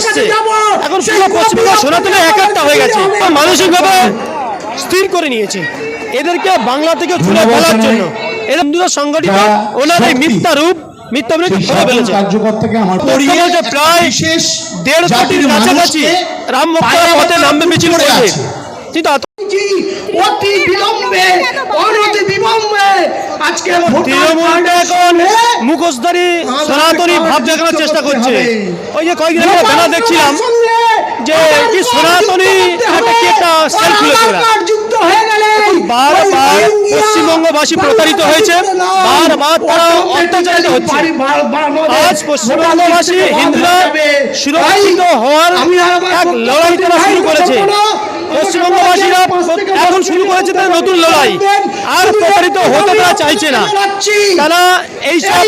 আসছে। এখন পুরো পশ্চিমবঙ্গ সনাতনে একাত্তা হয়ে গেছে। মানসিকভাবে স্থির করে নিয়েছে। এদেরকে বাংলা থেকে তুলে ফেলার জন্য। এরা হিন্দুরা সংগঠিত ওনার এই মিথ্যা রূপ মিথ্যা ফেলেছে। পরিয়ে দেড় কোটির কাছাকাছি রাম পথে নামবে মিছিল। কিন্তু অতি বিলম্বে ভোটার তৃণমূলটা এখন মুখোশধারী সনাতনী ভাব দেখানোর যুক্ত চেষ্টা করছে। ওই যে কয়েকদিন আগে ব্যানার দেখছিলাম যে কি সনাতনী একটা একটা সেল বারবার পশ্চিমবঙ্গবাসী প্রতারিত হয়েছে, বারবার তারা অত্যাচারিত হচ্ছে। আজ পশ্চিমবঙ্গবাসী হিন্দুরা সুরক্ষিত হওয়ার এক লড়াই তারা শুরু করেছে। পশ্চিমবঙ্গবাসীরা এখন শুরু করেছে তাদের নতুন লড়াই। আর প্রতারিত হতে তারা চাইছে না। তারা এইসব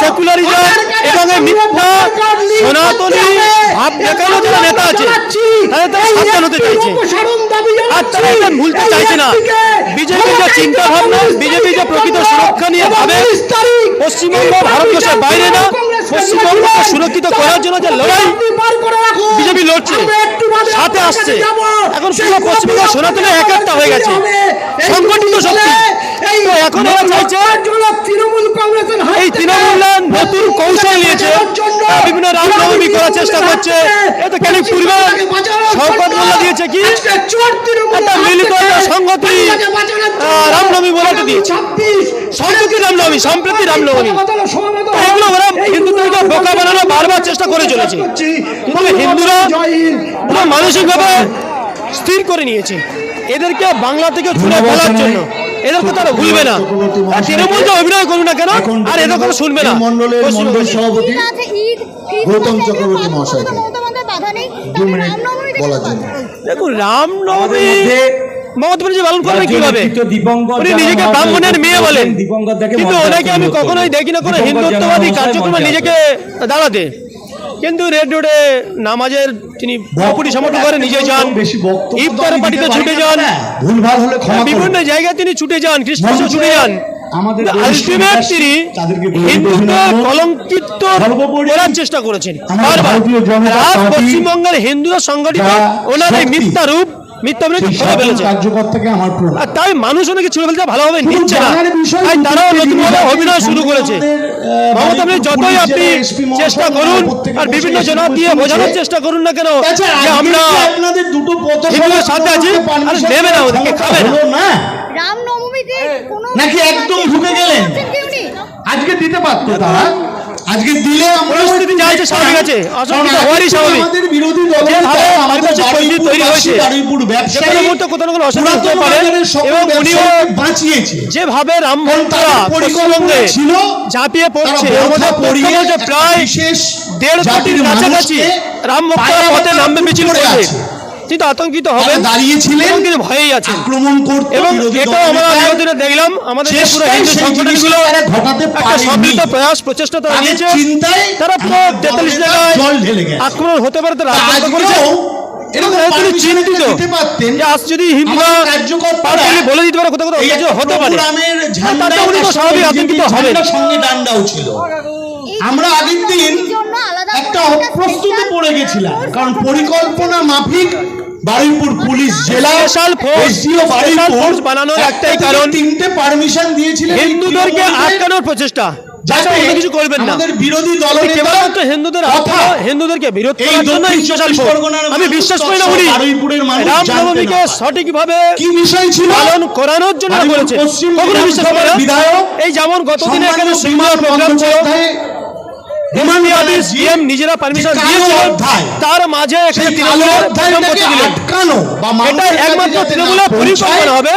সেকুলারিজম এবং মিথ্যা সনাতনী করতে হবে। ভাব দেখানো এটা যারা নেতা আছে তাদের সাবধান হতে চাইছে। আর তারা এটা ভুলতে চাইছে না। বিজেপি যে চিন্তা ভাবনা বিজেপি যে প্রকৃত সুরক্ষা নিয়ে ভাবে পশ্চিমবঙ্গ ভারতবর্ষের বাইরে না পশ্চিমবঙ্গকে সুরক্ষিত করার জন্য যে লড়াই বিজেপি লড়ছে। সাথে আসছে। এখন পুরো পশ্চিমবঙ্গ সনাতনে একাত্তা হয়ে গেছে। সংগঠিত শক্তি। তো এখন চাইছে তৃণমূল কংগ্রেসের হাত এই থেকে তৃণমূলরা নতুন কৌশল নিয়েছে। বিভিন্ন রামনবমী করার চেষ্টা করছে। এ তো কেন পূর্বে শওকত মোল্লা দিয়েছে কি? একটা মিলিত রামনবমী বলে একটা দিয়েছে। সম্প্রতি রামনবমী সম্প্রতি রামনবমী এগুলো ওরা হিন্দুদেরকে বোকা বানানো বারবার চেষ্টা করে চলেছে। তবে হিন্দুরা পুরো মানসিকভাবে স্থির করে নিয়েছে। এদেরকে বাংলা থেকে তুলে ফেলার জন্য। এদেরকে তারা ভুলবে না আর তৃণমূল যে অভিনয় করুন না কেন আর এদের কথা শুনবে না মণ্ডল পশ্চিমবঙ্গে। সভাপতি গৌতম চক্রবর্তী মহাশয়কে। দু মিনিট বলার জন্য। দেখুন রামনবমী মধ্যে মমতা ব্যানার্জি পালন করবে কীভাবে উনি নিজেকে ব্রাহ্মণের মেয়ে বলেন কিন্তু ওনাকে আমি কখনোই দেখি না কোনো হিন্দুত্ববাদী কার্যক্রমে নিজেকে দাঁড়াতে কিন্তু রেড রোডে নামাজের তিনি পুরোপুরি সমর্থন করে নিজে যান ইফতার পার্টিতে ছুটে যান না। ভুলভাল হলে ক্ষমা বিভিন্ন। জায়গায় তিনি ছুটে যান খ্রিস্টান ছুটে যান আলটিমেট তিনি তাদেরকে কলঙ্কিত করার চেষ্টা করেছেন বারবার। পশ্চিমবঙ্গের হিন্দুরা সংগঠিত ওনার এই মিথ্যা রূপ মিথ্যা বিরোধী সেই ফেলেছে কার্যকর থেকে আমার আর তাই মানুষ ওনাকে ছুড়ে ফেলতে ভালোভাবে নিচ্ছে না। তাই তারাও। অভিনয় শুরু করেছে। মমতা আপনি যতই চেষ্টা করুন আর বিভিন্ন দিয়ে বোঝানোর চেষ্টা করুন না কেন আচ্ছা, যে আমরা আপনাদের দুটো পথ সাথে আছি আর নেবে না ওদেরকে খাবে না। রামনবমীতে নাকি একদম ঢুকে গেলেন? আজকে দিতে পারতো তারা? আজকে দিলে আমরা পরিস্থিতি যা আছে স্বাভাবিক আছে। অসুবিধা কারণ হওয়ারই আজকে স্বাভাবিক। আমাদের বিরোধী দল যেভাবে আমাদের তৈরি হয়েছে, বারুইপুর যে ব্যবসায়ী কোনো মুহূর্তে কোথাও না কোনো অসুবিধা হতে পুরাতন পারে। বাজারের সকল এবং উনিও ব্যবসায়ীকে বাঁচিয়েছে। যেভাবে রাম কারণ ভক্তরা তাদের পশ্চিমবঙ্গে ছিল ঝাঁপিয়ে পড়ছে। আমাদের পরিয়ে দেড় কোটির কাছাকাছি রাম ভক্তরা নামবে মিছিল আছে। কিন্তু আতঙ্কিত হবেন দাঁড়িয়েছিলেন তিনি ভয়েই আছেন আক্রমণ করতে এবং এটাও আমরা বিরোধীরা দেখলাম আমাদের যে পুরো হিন্দু সংগঠনগুলো একটা পারেনি। সম্মিলিত প্রয়াস প্রচেষ্টা তারা নিয়েছে চিন্তায় তারা পুরো তেতাল্লিশ জায়গায় জল ঢেলে গেছে। আক্রমণ হতে পারে তারা আক্রান্ত আজকেও করেছে এরকম এবং তিনি permission চিন্তিত পারতেন। যে আজ যদি হিন্দুরা আমাদের কার্যকর্তারা পার্টি বলে দিতে পারে কোথাও কোথাও হতে পারে প্রোগ্রামের তাতে উনি তো স্বাভাবিক আতঙ্কিত হবেন সঙ্গে ডান্ডাও ছিল আমরা আগের দিন রামনবমীর জন্য আলাদা একটা অপ্রস্তুতে পড়ে গেছিলাম। কারণ পরিকল্পনা মাফিক বারুইপুর পুলিশ জেলা force, এসডিও special বারুইপুর বানানোর একটাই কারণ তিনটে পারমিশন দিয়েছিলেন হিন্দুদেরকে আটকানোর প্রচেষ্টা। যাতে যাতে অন্য কিছু করবেন না। বিরোধী দলের কেবলমাত্র হিন্দুদের হিন্দুদেরকে বিরোধ করার জন্য স্পেশাল ফোর্স আমি বিশ্বাস করি না উনি। বারুইপুরের মানুষ জানতে রামনবমীকে সঠিকভাবে কি বিষয় ছিল? পালন করানোর জন্য বারুইপুর কখনো বিশ্বাস করে বিধায়ক এই যেমন গতদিন এখানে সম্মানীয় প্রোগ্রাম ছিল বন্দ্যোপাধ্যায় বিমান বিমান সিএম নিজেরা পারমিশন দিয়েছিলেন তার মাঝে এখানে তৃণমূলের অধ্যায়টাকে প্রথম করতে দিলেন আটকানো এটা একমাত্র তৃণমূলের পরিকল্পনা হবে।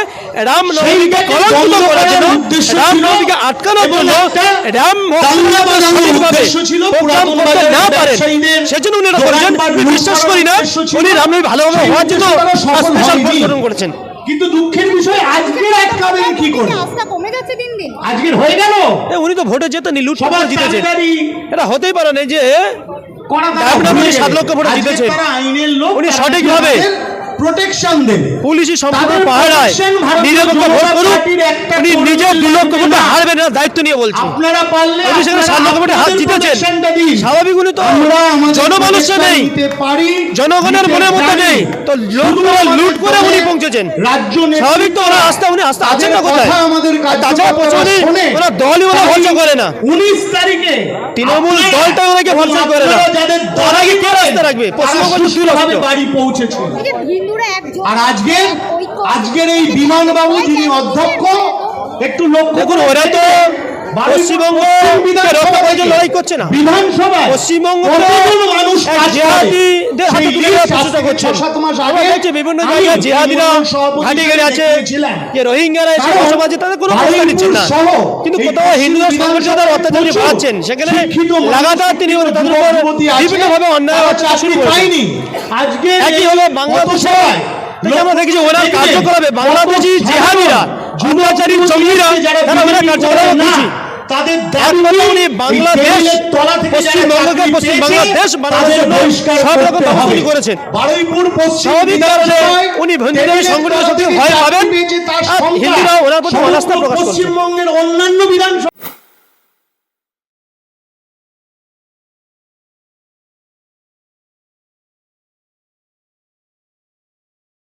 রাম নবমীকে কলঙ্কিত করার জন্য করার রাম নবমীকে আটকানোর জন্য রাম দাঙ্গা বাজানোর সঠিকভাবে উদ্দেশ্য ছিল প্রোগ্রাম করতে না পারেন। সেজন্য উনি এটা করেছেন। বিশ্বাস করি না। উনি ভালোভাবে হওয়ার জন্য স্পেশাল। করেছেন। কিন্তু দুঃখের বিষয় আজকের আটকাবেন কি করে? আস্থা কমে যাচ্ছে দিন দিন। আজকের হয়ে গেল? উনি তো ভোটে জেতেনি লুট সবার দাবিদারি এটা হতেই পারে না যে সাত লক্ষ ভোটে লোক উনি সঠিকভাবে প্রোটেকশন দেবে। পুলিশি সম্পূর্ণ তাদের পাহারায় নিরপেক্ষ ভোট জনতা একটা উনি কর্মী নিজে দু লক্ষ ভোটে হারবেন না দায়িত্ব নিয়ে বলছি। আপনারা পারলে আপনি সেখানে সাত লক্ষ ভোটে হাত জিতেছেন। স্বাভাবিক উনি তো জনমানুষে নেই। জনগণের দিতে মনের মধ্যে নেই। তো করে লুট করে উনি পৌঁছেছেন। রাজ্য স্বাভাবিক তো আস্থা উনি আস্থা আছেন না কোথায়? তাছাড়া প্রচুরই দলই ওরা ভরসা করে না। উনিশ তারিখে তৃণমূল দলটা ওনাকে ভরসা করে না। যাদের ওরা কি কে রাস্তা রাখবে? পশ্চিমবঙ্গ বাড়ি পৌঁছেছিল আর আজকে আজকের এই বিমান বাবু যিনি অধ্যক্ষ একটু লক্ষ্য করুন। করে ওরা তো পশ্চিমবঙ্গ লড়াই করছে না। বিধানসভা পশ্চিমবঙ্গ মানুষ এক কাজ করে? জিহাদিদের হাতে সেই তুলে list দেওয়ার আজ চেষ্টা থেকে করছেন। ছ সাত মাস আমরা দেখছি বিভিন্ন জায়গায় জিহাদিরা তৃণমূল সভাপতি আছে যে রোহিঙ্গারা এসে বসবাস তাদের কোনো ব্যবস্থা নিচ্ছেন না। কিন্তু কোথাও পশ্চিম হিন্দুদের বিধানসভায় সংগঠিত অত্যাচার প্রচুর বাড়াচ্ছেন সেখানে লাগাতার তিনি তাদের উপর বিভিন্নভাবে অন্যায় অত্যাচার শুরু চাকরি আজকে একই হলো বাংলাদেশে আমরা কার্যকলাপে বাংলাদেশি জেহাদিরা অত্যাচারী জঙ্গিরা তারা কার্যকলাপ তাদের উনি বাংলাদেশ পশ্চিমবঙ্গকে পশ্চিম বাংলাদেশ বানানোর জন্য সব রকম ব্যবস্থা করেছেন পশ্চিম স্বাভাবিক কারণে উনি হিন্দুদের থেকে ভয় পাবেন হিন্দুরা ওনার প্রতি অনাস্থা প্রকাশ করছেন। পশ্চিমবঙ্গের অন্যান্য বিধানসভা